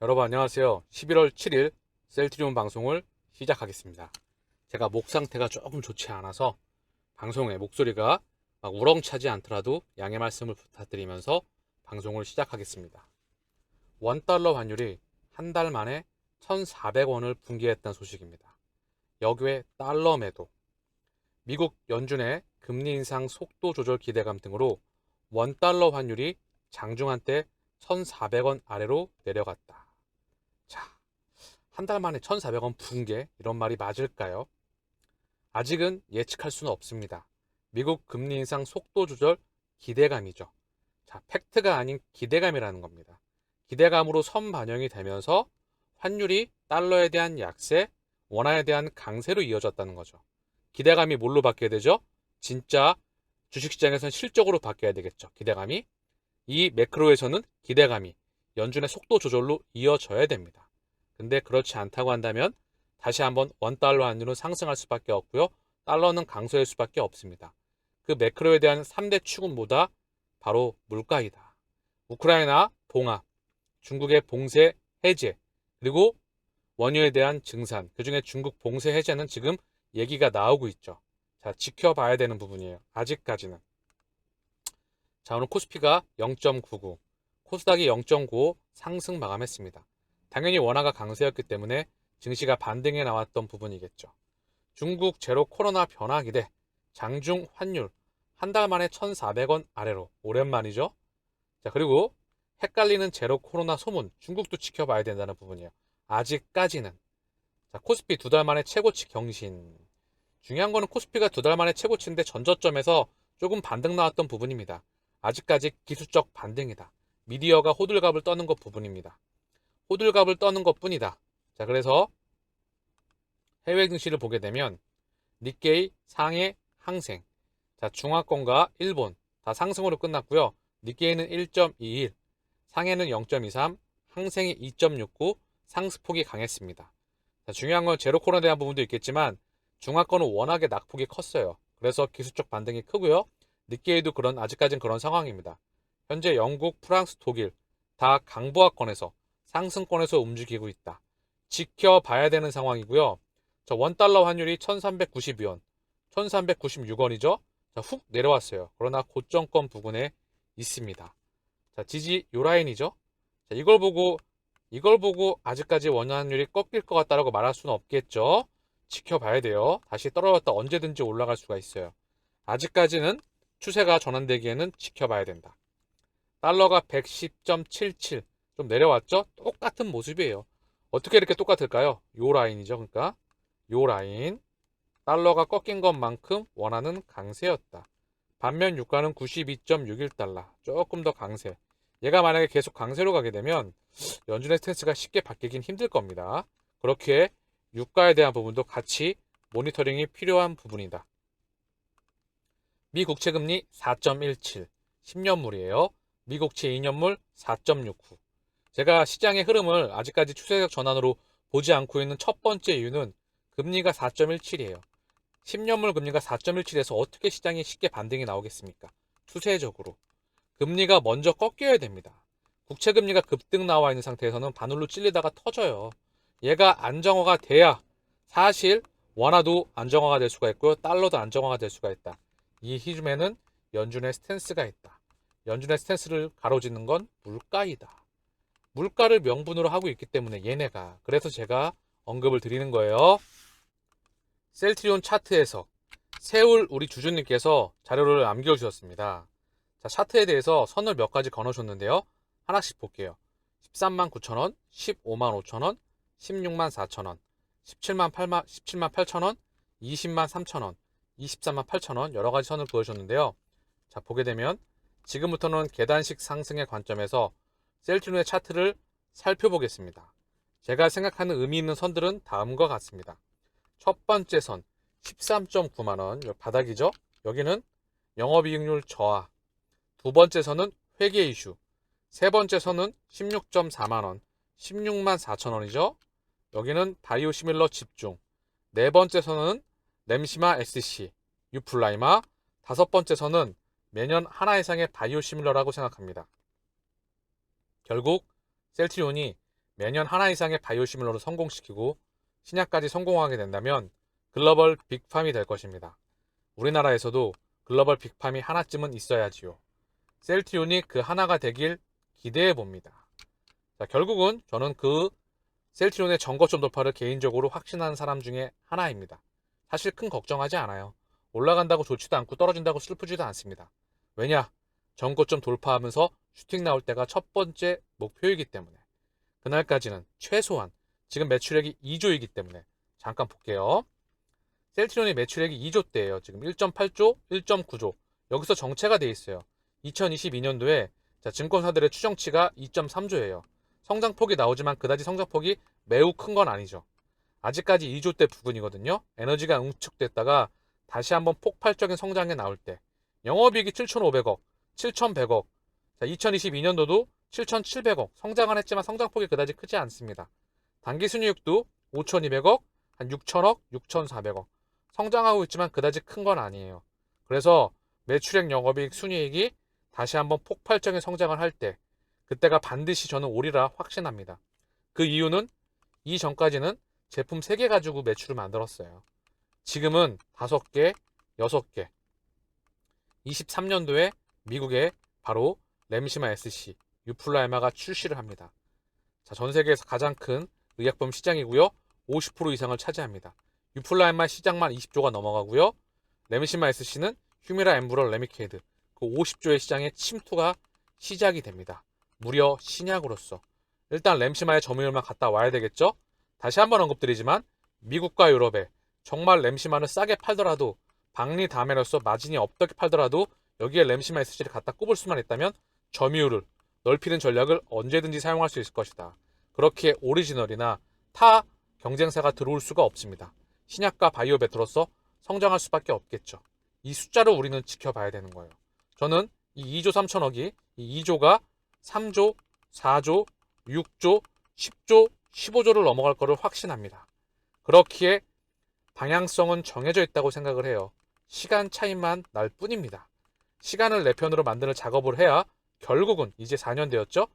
여러분 안녕하세요. 11월 7일 셀트리온 방송을 시작하겠습니다. 제가 목 상태가 조금 좋지 않아서 방송에 목소리가 막 우렁차지 않더라도 양해 말씀을 부탁드리면서 방송을 시작하겠습니다. 원달러 환율이 한 달 만에 1,400원을 붕괴했다는 소식입니다. 여기에 달러 매도, 미국 연준의 금리 인상 속도 조절 기대감 등으로 원달러 환율이 장중한 때 1,400원 아래로 내려갔다. 자, 한달 만에 1,400원 붕괴 이런 말이 맞을까요? 아직은 예측할 수는 없습니다. 미국 금리 인상 속도 조절 기대감이죠. 자, 팩트가 아닌 기대감이라는 겁니다. 기대감으로 선 반영이 되면서 환율이 달러에 대한 약세, 원화에 대한 강세로 이어졌다는 거죠. 기대감이 뭘로 바뀌어야 되죠? 진짜 주식시장에서는 실적으로 바뀌어야 되겠죠. 기대감이. 이 매크로에서는 기대감이 연준의 속도 조절로 이어져야 됩니다. 근데 그렇지 않다고 한다면 다시 한번 원달러 환율은 상승할 수밖에 없고요. 달러는 강소할 수밖에 없습니다. 그 매크로에 대한 3대 축은 뭐다? 바로 물가이다. 우크라이나 봉합, 중국의 봉쇄 해제, 그리고 원유에 대한 증산, 그 중에 중국 봉쇄 해제는 지금 얘기가 나오고 있죠. 자, 지켜봐야 되는 부분이에요. 아직까지는. 자, 오늘 코스피가 0.99, 코스닥이 0.95 상승 마감했습니다. 당연히 원화가 강세였기 때문에 증시가 반등해 나왔던 부분이겠죠. 중국 제로 코로나 변화 기대, 장중 환율 한 달 만에 1,400원 아래로 오랜만이죠. 자, 그리고 헷갈리는 제로 코로나 소문 중국도 지켜봐야 된다는 부분이에요. 아직까지는. 자, 코스피 두 달 만에 최고치 경신. 중요한 거는 코스피가 두 달 만에 최고치인데 전저점에서 조금 반등 나왔던 부분입니다. 아직까지 기술적 반등이다. 미디어가 호들갑을 떠는 것 부분입니다. 호들갑을 떠는 것 뿐이다. 자, 그래서 해외 증시를 보게 되면 니케이 상해 항생. 자, 중화권과 일본 다 상승으로 끝났고요. 니케이는 1.21, 상해는 0.23, 항생이 2.69, 상승폭이 강했습니다. 자, 중요한 건 제로 코로나에 대한 부분도 있겠지만 중화권은 워낙에 낙폭이 컸어요. 그래서 기술적 반등이 크고요. 니케이도 그런 아직까지는 그런 상황입니다. 현재 영국, 프랑스, 독일 다 강보합권에서 상승권에서 움직이고 있다. 지켜봐야 되는 상황이고요. 자, 원달러 환율이 1392원, 1396원이죠. 자, 훅 내려왔어요. 그러나 고점권 부근에 있습니다. 자, 지지 요 라인이죠. 자, 이걸 보고 이걸 보고 아직까지 원환율이 꺾일 것 같다라고 말할 수는 없겠죠. 지켜봐야 돼요. 다시 떨어졌다 언제든지 올라갈 수가 있어요. 아직까지는 추세가 전환되기에는 지켜봐야 된다. 달러가 110.77 좀 내려왔죠? 똑같은 모습이에요. 어떻게 이렇게 똑같을까요? 요 라인이죠. 그러니까 요 라인 달러가 꺾인 것만큼 원하는 강세였다. 반면 유가는 92.61달러 조금 더 강세. 얘가 만약에 계속 강세로 가게 되면 연준의 스탠스가 쉽게 바뀌긴 힘들 겁니다. 그렇게 유가에 대한 부분도 같이 모니터링이 필요한 부분이다. 미 국채 금리 4.17 10년물이에요. 미 국채 2년물 4.69. 제가 시장의 흐름을 아직까지 추세적 전환으로 보지 않고 있는 첫 번째 이유는 금리가 4.17이에요. 10년물 금리가 4.17에서 어떻게 시장이 쉽게 반등이 나오겠습니까? 추세적으로. 금리가 먼저 꺾여야 됩니다. 국채 금리가 급등 나와 있는 상태에서는 바늘로 찔리다가 터져요. 얘가 안정화가 돼야 사실 원화도 안정화가 될 수가 있고요. 달러도 안정화가 될 수가 있다. 이 희줌에는 연준의 스탠스가 있다. 연준의 스탠스를 가로짓는 건 물가이다. 물가를 명분으로 하고 있기 때문에 얘네가 그래서 제가 언급을 드리는 거예요. 셀트리온 차트에서 세울 우리 주주님께서 자료를 남겨주셨습니다. 자, 차트에 대해서 선을 몇 가지 거놓으셨는데요. 하나씩 볼게요. 13만 9천원, 15만 5천원, 16만 4천원, 17만 8만, 17만 8천원, 20만 3천원, 23만 8천원 여러 가지 선을 그으셨는데요. 자, 보게 되면 지금부터는 계단식 상승의 관점에서 셀트리온의 차트를 살펴보겠습니다. 제가 생각하는 의미 있는 선들은 다음과 같습니다. 첫 번째 선 13.9만원 바닥이죠. 여기는 영업이익률 저하. 두 번째 선은 회계 이슈. 세 번째 선은 16.4만원. 16만 4천원이죠. 여기는 바이오 시밀러 집중. 네 번째 선은 램시마 SC. 유플라이마. 다섯 번째 선은 매년 하나 이상의 바이오 시밀러라고 생각합니다. 결국 셀트리온이 매년 하나 이상의 바이오시밀러를 성공시키고 신약까지 성공하게 된다면 글로벌 빅팜이 될 것입니다. 우리나라에서도 글로벌 빅팜이 하나쯤은 있어야지요. 셀트리온이 그 하나가 되길 기대해 봅니다. 자, 결국은 저는 그 셀트리온의 정거점 돌파를 개인적으로 확신하는 사람 중에 하나입니다. 사실 큰 걱정하지 않아요. 올라간다고 좋지도 않고 떨어진다고 슬프지도 않습니다. 왜냐? 정거점 돌파하면서 슈팅 나올 때가 첫 번째 목표이기 때문에. 그날까지는 최소한 지금 매출액이 2조이기 때문에 잠깐 볼게요. 셀트리온의 매출액이 2조대예요. 지금 1.8조, 1.9조. 여기서 정체가 돼 있어요. 2022년도에 자, 증권사들의 추정치가 2.3조예요. 성장폭이 나오지만 그다지 성장폭이 매우 큰 건 아니죠. 아직까지 2조대 부근이거든요. 에너지가 응축됐다가 다시 한번 폭발적인 성장에 나올 때 영업이익이 7,500억, 7,100억. 자, 2022년도도 7,700억. 성장은 했지만 성장폭이 그다지 크지 않습니다. 단기 순이익도 5,200억, 한 6,000억, 6,400억. 성장하고 있지만 그다지 큰 건 아니에요. 그래서 매출액 영업이익 순이익이 다시 한번 폭발적인 성장을 할 때 그때가 반드시 저는 오리라 확신합니다. 그 이유는 이전까지는 제품 3개 가지고 매출을 만들었어요. 지금은 5개, 6개. 23년도에 미국에 바로 램시마 SC, 유플라에마가 출시를 합니다. 자, 전 세계에서 가장 큰 의약품 시장이고요. 50% 이상을 차지합니다. 유플라에마 시장만 20조가 넘어가고요. 램시마 SC는 휴미라 엠브럴 레미케이드 그 50조의 시장의 침투가 시작이 됩니다. 무려 신약으로서 일단 램시마의 점유율만 갔다 와야 되겠죠? 다시 한번 언급드리지만 미국과 유럽에 정말 램시마를 싸게 팔더라도 박리 다메로서 마진이 없게 팔더라도 여기에 램시마 SC를 갖다 꼽을 수만 있다면 점유율을 넓히는 전략을 언제든지 사용할 수 있을 것이다. 그렇게 오리지널이나 타 경쟁사가 들어올 수가 없습니다. 신약과 바이오 베트로서 성장할 수밖에 없겠죠. 이 숫자를 우리는 지켜봐야 되는 거예요. 저는 이 2조 3천억이 이 2조가 3조, 4조, 6조, 10조, 15조를 넘어갈 거를 확신합니다. 그렇기에 방향성은 정해져 있다고 생각을 해요. 시간 차이만 날 뿐입니다. 시간을 내 편으로 만드는 작업을 해야 결국은 이제 4년 되었죠?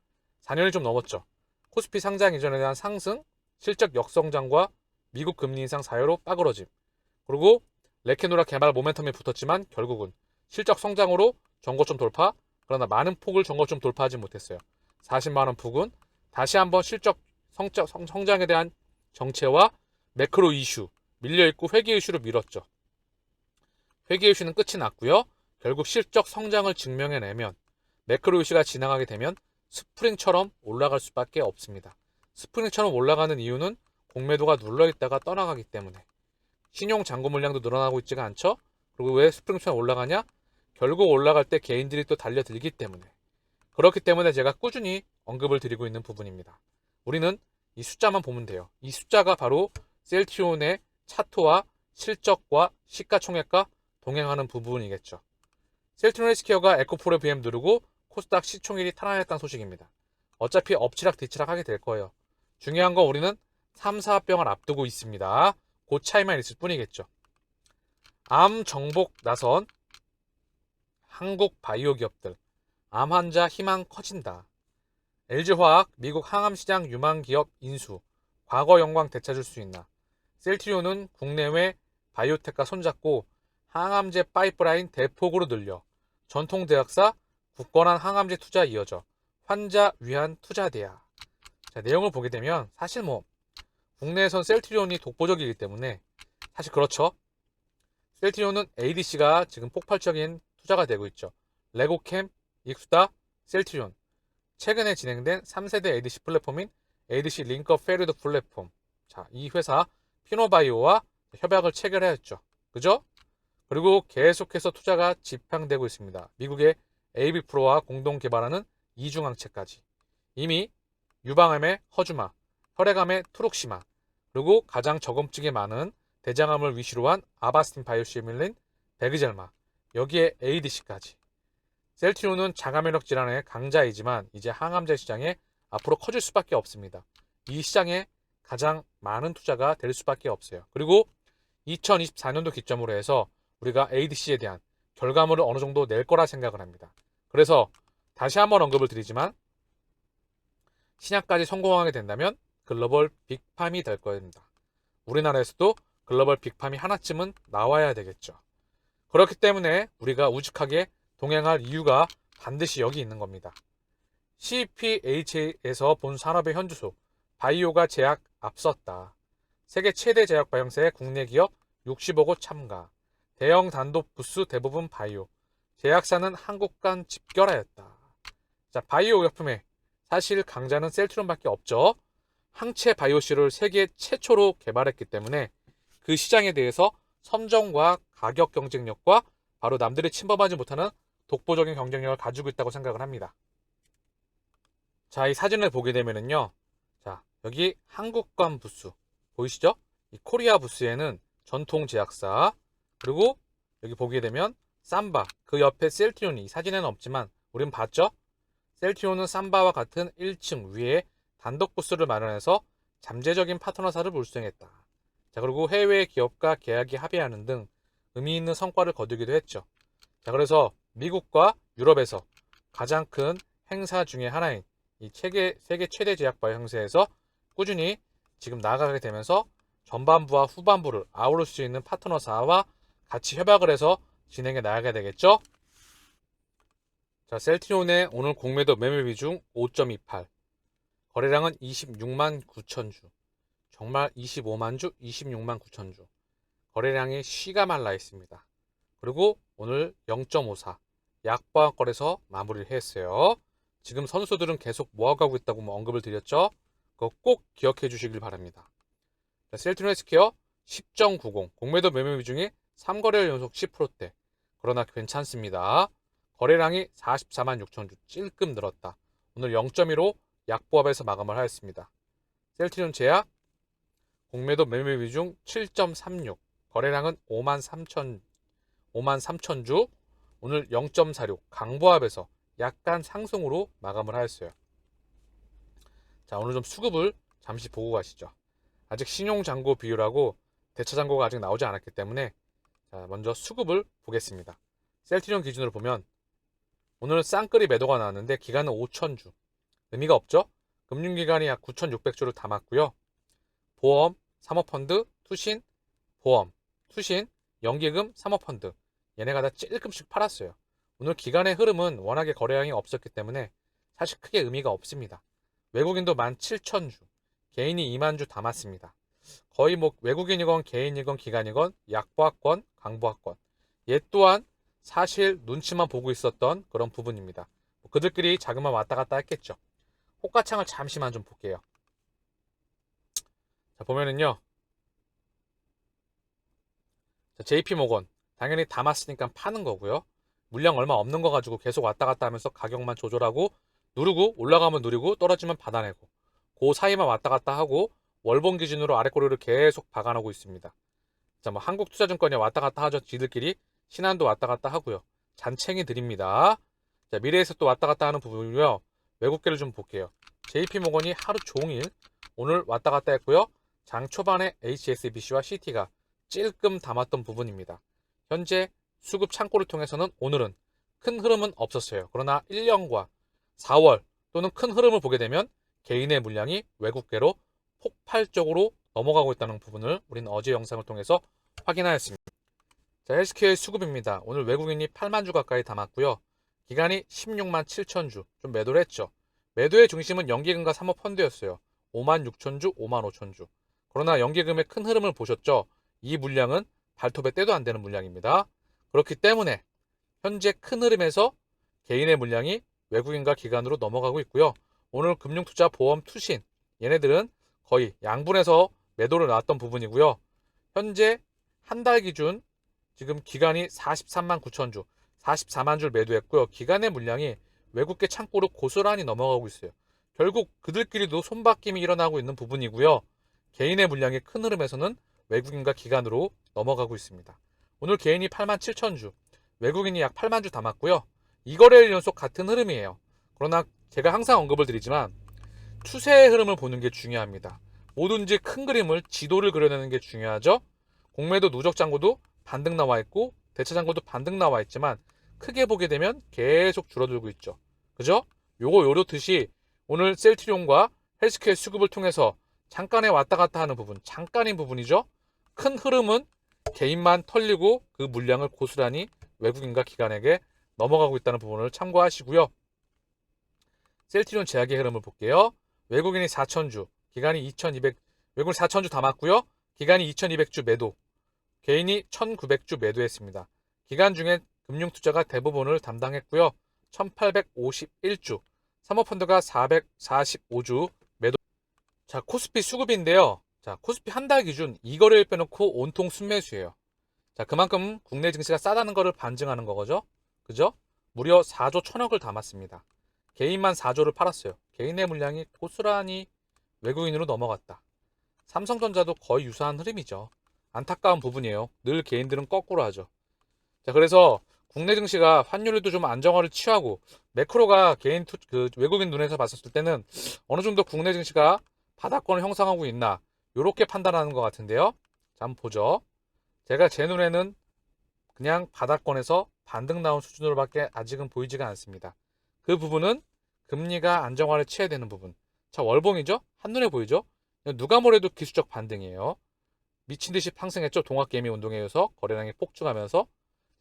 4년이 좀 넘었죠. 코스피 상장 이전에 대한 상승, 실적 역성장과 미국 금리 인상 사유로 빠그러짐. 그리고 레케노라 개발 모멘텀이 붙었지만 결국은 실적 성장으로 정고점 돌파, 그러나 많은 폭을 정고점 돌파하지 못했어요. 40만 원 부근, 다시 한번 실적 성적, 성, 성장에 대한 정체와 매크로 이슈, 밀려있고 회계 이슈로 밀었죠. 회계 이슈는 끝이 났고요. 결국 실적 성장을 증명해내면 매크로 이슈가 지나가게 되면 스프링처럼 올라갈 수밖에 없습니다. 스프링처럼 올라가는 이유는 공매도가 눌러있다가 떠나가기 때문에 신용 잔고 물량도 늘어나고 있지가 않죠. 그리고 왜 스프링처럼 올라가냐? 결국 올라갈 때 개인들이 또 달려들기 때문에 그렇기 때문에 제가 꾸준히 언급을 드리고 있는 부분입니다. 우리는 이 숫자만 보면 돼요. 이 숫자가 바로 셀티온의 차트와 실적과 시가총액과 동행하는 부분이겠죠. 셀트론 헬스케어가 에코프로 BM 누르고 코스닥 시총일이 탈환했다는 소식입니다. 어차피 엎치락 뒤치락 하게 될 거예요. 중요한 건 우리는 3, 4병을 앞두고 있습니다. 그 차이만 있을 뿐이겠죠. 암 정복 나선 한국 바이오 기업들 암 환자 희망 커진다. LG화학 미국 항암시장 유망 기업 인수 과거 영광 되찾을 수 있나. 셀트리온은 국내외 바이오텍과 손잡고 항암제 파이프라인 대폭으로 늘려 전통 대학사 굳건한 항암제 투자 이어져 환자 위한 투자 대야. 자, 내용을 보게 되면 사실 뭐 국내에선 셀트리온이 독보적이기 때문에 사실 그렇죠. 셀트리온은 ADC가 지금 폭발적인 투자가 되고 있죠. 레고캠, 익수다, 셀트리온. 최근에 진행된 3세대 ADC 플랫폼인 ADC 링커 페리드 플랫폼. 자, 이 회사 피노바이오와 협약을 체결하였죠. 그죠? 그리고 계속해서 투자가 집행되고 있습니다. 미국의 AB프로와 공동 개발하는 이중항체까지. 이미 유방암의 허주마, 혈액암의 트룩시마, 그리고 가장 저금증이 많은 대장암을 위시로 한 아바스틴 바이오시밀린 베그젤마, 여기에 ADC까지. 셀트리온은 자가면역 질환의 강자이지만 이제 항암제 시장에 앞으로 커질 수밖에 없습니다. 이 시장에 가장 많은 투자가 될 수밖에 없어요. 그리고 2024년도 기점으로 해서 우리가 ADC에 대한 결과물을 어느 정도 낼 거라 생각을 합니다. 그래서 다시 한번 언급을 드리지만 신약까지 성공하게 된다면 글로벌 빅팜이 될 겁니다. 우리나라에서도 글로벌 빅팜이 하나쯤은 나와야 되겠죠. 그렇기 때문에 우리가 우직하게 동행할 이유가 반드시 여기 있는 겁니다. CPH에서 본 산업의 현주소, 바이오가 제약 앞섰다. 세계 최대 제약 발행사의 국내 기업 65곳 참가. 대형 단독 부스 대부분 바이오. 제약사는 한국 간 집결하였다. 자, 바이오 의약품에 사실 강자는 셀트론밖에 없죠. 항체 바이오시를 세계 최초로 개발했기 때문에 그 시장에 대해서 선정과 가격 경쟁력과 바로 남들이 침범하지 못하는 독보적인 경쟁력을 가지고 있다고 생각을 합니다. 자, 이 사진을 보게 되면은요. 자, 여기 한국관 부스 보이시죠? 이 코리아 부스에는 전통 제약사 그리고 여기 보게 되면 삼바 그 옆에 셀트리온이 이 사진에는 없지만 우린 봤죠? 셀트리온은 삼바와 같은 1층 위에 단독 부스를 마련해서 잠재적인 파트너사를 물수행했다. 자 그리고 해외 기업과 계약이 합의하는 등 의미 있는 성과를 거두기도 했죠. 자 그래서 미국과 유럽에서 가장 큰 행사 중의 하나인 이 세계, 세계 최대 제약바이오 행사에서 꾸준히 지금 나아가게 되면서 전반부와 후반부를 아우를 수 있는 파트너사와 같이 협약을 해서 진행해 나가게 되겠죠. 자, 셀트리온의 오늘 공매도 매매 비중 5.28. 거래량은 26만 9천 주. 정말 25만 주, 26만 9천 주. 거래량이 쉬가 말라 있습니다. 그리고 오늘 0.54 약보합 거래서 마무리를 했어요. 지금 선수들은 계속 모아가고 있다고 뭐 언급을 드렸죠. 그거 꼭 기억해 주시길 바랍니다. 자, 셀트리온 헬스케어 10.90 공매도 매매 비중이 3거래일 연속 10%대. 그러나 괜찮습니다. 거래량이 44만 6천 주 찔끔 늘었다. 오늘 0.15 약보합에서 마감을 하였습니다. 셀트리온 제약 공매도 매매 비중 7.36 거래량은 5만 3천 5만 3천 주 오늘 0.46 강보합에서 약간 상승으로 마감을 하였어요. 자 오늘 좀 수급을 잠시 보고 가시죠. 아직 신용잔고 비율하고 대차잔고가 아직 나오지 않았기 때문에 자, 먼저 수급을 보겠습니다. 셀트리온 기준으로 보면 오늘은 쌍끌이 매도가 나왔는데 기간은 5천주 의미가 없죠? 금융기관이 약 9,600주를 담았고요. 보험, 사모펀드, 투신, 보험, 투신, 연기금, 사모펀드 얘네가 다 찔끔씩 팔았어요. 오늘 기간의 흐름은 워낙에 거래량이 없었기 때문에 사실 크게 의미가 없습니다. 외국인도 17,000주, 개인이 2만 주 담았습니다. 거의 뭐 외국인이건 개인이건 기관이건 약보합권, 강보합권. 얘 또한 사실 눈치만 보고 있었던 그런 부분입니다. 뭐 그들끼리 자금만 왔다 갔다 했겠죠. 호가창을 잠시만 좀 볼게요. 자, 보면은요. 자, JP모건. 당연히 담았으니까 파는 거고요. 물량 얼마 없는 거 가지고 계속 왔다 갔다 하면서 가격만 조절하고 누르고 올라가면 누리고 떨어지면 받아내고 그 사이만 왔다 갔다 하고 월봉 기준으로 아래 꼬리를 계속 박아놓고 있습니다. 자, 뭐 한국투자증권이 왔다 갔다 하죠. 지들끼리 신한도 왔다 갔다 하고요. 잔챙이 드립니다. 자, 미래에서 또 왔다 갔다 하는 부분이고요. 외국계를 좀 볼게요. JP모건이 하루 종일 오늘 왔다 갔다 했고요. 장 초반에 HSBC와 CT가 찔끔 담았던 부분입니다. 현재 수급 창고를 통해서는 오늘은 큰 흐름은 없었어요. 그러나 1년과 4월 또는 큰 흐름을 보게 되면 개인의 물량이 외국계로 폭발적으로 넘어가고 있다는 부분을 우리는 어제 영상을 통해서 확인하였습니다. 자, 헬스케어의 수급입니다. 오늘 외국인이 8만 주 가까이 담았고요. 기간이 16만 7천 주, 좀 매도를 했죠. 매도의 중심은 연기금과 사모펀드였어요. 5만 6천 주, 5만 5천 주. 그러나 연기금의 큰 흐름을 보셨죠? 이 물량은 발톱에 떼도 안 되는 물량입니다. 그렇기 때문에 현재 큰 흐름에서 개인의 물량이 외국인과 기관으로 넘어가고 있고요. 오늘 금융투자 보험 투신 얘네들은 거의 양분해서 매도를 나왔던 부분이고요. 현재 한 달 기준 지금 기간이 43만 9천 주, 44만 주를 매도했고요. 기간의 물량이 외국계 창고로 고스란히 넘어가고 있어요. 결국 그들끼리도 손바뀜이 일어나고 있는 부분이고요. 개인의 물량이 큰 흐름에서는 외국인과 기관으로 넘어가고 있습니다. 오늘 개인이 8만 7천 주, 외국인이 약 8만 주 담았고요. 이 거래일 연속 같은 흐름이에요. 그러나 제가 항상 언급을 드리지만 추세의 흐름을 보는 게 중요합니다. 뭐든지 큰 그림을 지도를 그려내는 게 중요하죠. 공매도 누적 잔고도 반등 나와 있고 대차 잔고도 반등 나와 있지만 크게 보게 되면 계속 줄어들고 있죠. 그죠? 요거 요렇듯이 오늘 셀트리온과 헬스케어 수급을 통해서 잠깐의 왔다 갔다 하는 부분, 잠깐인 부분이죠. 큰 흐름은 개인만 털리고 그 물량을 고스란히 외국인과 기관에게 넘어가고 있다는 부분을 참고하시고요. 셀트리온 제약의 흐름을 볼게요. 외국인이 4,000주, 기간이 2,200, 외국인 4,000주 담았고요. 기간이 2,200주 매도, 개인이 1,900주 매도했습니다. 기간 중에 금융투자가 대부분을 담당했고요. 1,851주, 사모펀드가 445주 매도. 자, 코스피 수급인데요. 자, 코스피 한 달 기준 이 거래일 빼놓고 온통 순매수예요. 자, 그만큼 국내 증시가 싸다는 것을 반증하는 거죠. 그죠? 무려 4조 천억을 담았습니다. 개인만 4조를 팔았어요. 개인의 물량이 고스란히 외국인으로 넘어갔다. 삼성전자도 거의 유사한 흐름이죠. 안타까운 부분이에요. 늘 개인들은 거꾸로 하죠. 자, 그래서 국내 증시가 환율도 좀 안정화를 취하고 매크로가 개인 투, 그 외국인 눈에서 봤었을 때는 어느 정도 국내 증시가 바닥권을 형성하고 있나 이렇게 판단하는 것 같은데요. 자, 한번 보죠. 제가 제 눈에는 그냥 바닥권에서 반등 나온 수준으로밖에 아직은 보이지가 않습니다. 그 부분은 금리가 안정화를 취해야 되는 부분. 자, 월봉이죠? 한눈에 보이죠? 누가 뭐래도 기술적 반등이에요. 미친 듯이 상승했죠. 동학개미 운동에 의해서 거래량이 폭증하면서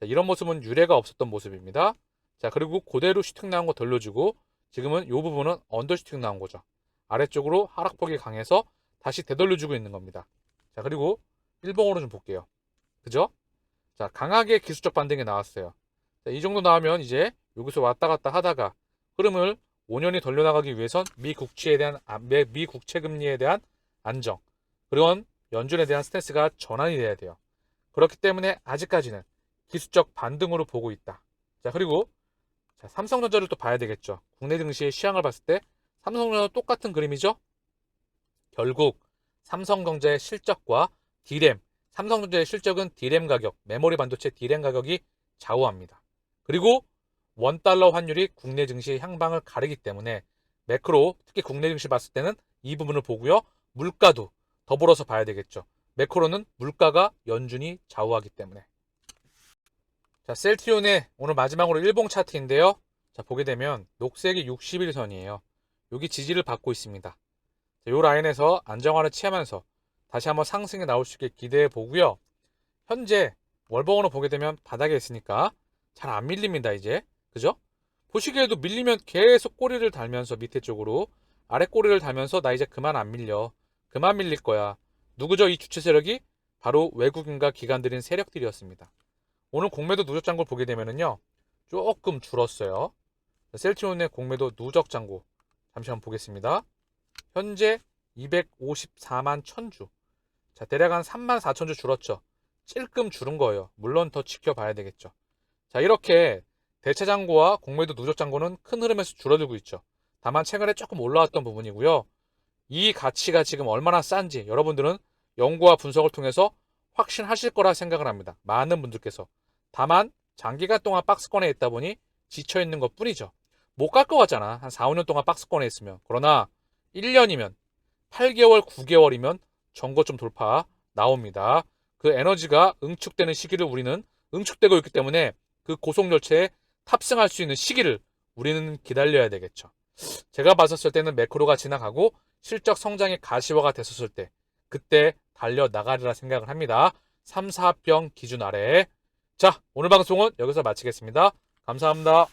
자, 이런 모습은 유례가 없었던 모습입니다. 자, 그리고 그대로 슈팅 나온 거 돌려주고 지금은 이 부분은 언더 슈팅 나온 거죠. 아래쪽으로 하락폭이 강해서 다시 되돌려주고 있는 겁니다. 자, 그리고 일봉으로 좀 볼게요. 그죠? 자, 강하게 기술적 반등이 나왔어요. 자, 이 정도 나오면 이제 여기서 왔다 갔다 하다가 흐름을 5년이 돌려나가기 위해선 미 국채에 대한 아, 미- 미 국채 금리에 대한 안정 그리고 연준에 대한 스탠스가 전환이 돼야 돼요. 그렇기 때문에 아직까지는 기술적 반등으로 보고 있다. 자 그리고 자, 삼성전자를 또 봐야 되겠죠. 국내 증시의 시향을 봤을 때 삼성전자 똑같은 그림이죠. 결국 삼성전자의 실적과 D램, 삼성전자의 실적은 D램 가격, 메모리 반도체 D램 가격이 좌우합니다. 그리고 원달러 환율이 국내 증시의 향방을 가리기 때문에 매크로 특히 국내 증시 봤을 때는 이 부분을 보고요. 물가도 더불어서 봐야 되겠죠. 매크로는 물가가 연준이 좌우하기 때문에. 자, 셀트리온의 오늘 마지막으로 일봉 차트인데요. 자, 보게 되면 녹색이 60일선이에요. 여기 지지를 받고 있습니다. 자, 요 라인에서 안정화를 취하면서 다시 한번 상승이 나올 수 있게 기대해 보고요. 현재 월봉으로 보게 되면 바닥에 있으니까 잘 안 밀립니다, 이제. 그죠? 보시기에도 밀리면 계속 꼬리를 달면서 밑에 쪽으로 아래 꼬리를 달면서 나 이제 그만 안 밀려. 그만 밀릴 거야. 누구죠? 이 주체 세력이 바로 외국인과 기관들인 세력들이었습니다. 오늘 공매도 누적 잔고를 보게 되면은요. 조금 줄었어요. 셀트리온의 공매도 누적 잔고 잠시 한번 보겠습니다. 현재 254만 1000주. 자, 대략 한 3만 4천주 줄었죠. 찔끔 줄은 거예요. 물론 더 지켜봐야 되겠죠. 자, 이렇게 대체 잔고와 공매도 누적 잔고는 큰 흐름에서 줄어들고 있죠. 다만 최근에 조금 올라왔던 부분이고요. 이 가치가 지금 얼마나 싼지 여러분들은 연구와 분석을 통해서 확신하실 거라 생각을 합니다. 많은 분들께서. 다만 장기간 동안 박스권에 있다 보니 지쳐 있는 것 뿐이죠. 못 갈 것 같잖아. 한 4, 5년 동안 박스권에 있으면. 그러나 1년이면 8개월, 9개월이면 전고점 돌파 나옵니다. 그 에너지가 응축되는 시기를 우리는 응축되고 있기 때문에 그 고속 열차에 탑승할 수 있는 시기를 우리는 기다려야 되겠죠. 제가 봤었을 때는 매크로가 지나가고 실적 성장이 가시화가 됐었을 때 그때 달려 나가리라 생각을 합니다. 3, 4병 기준 아래. 자, 오늘 방송은 여기서 마치겠습니다. 감사합니다.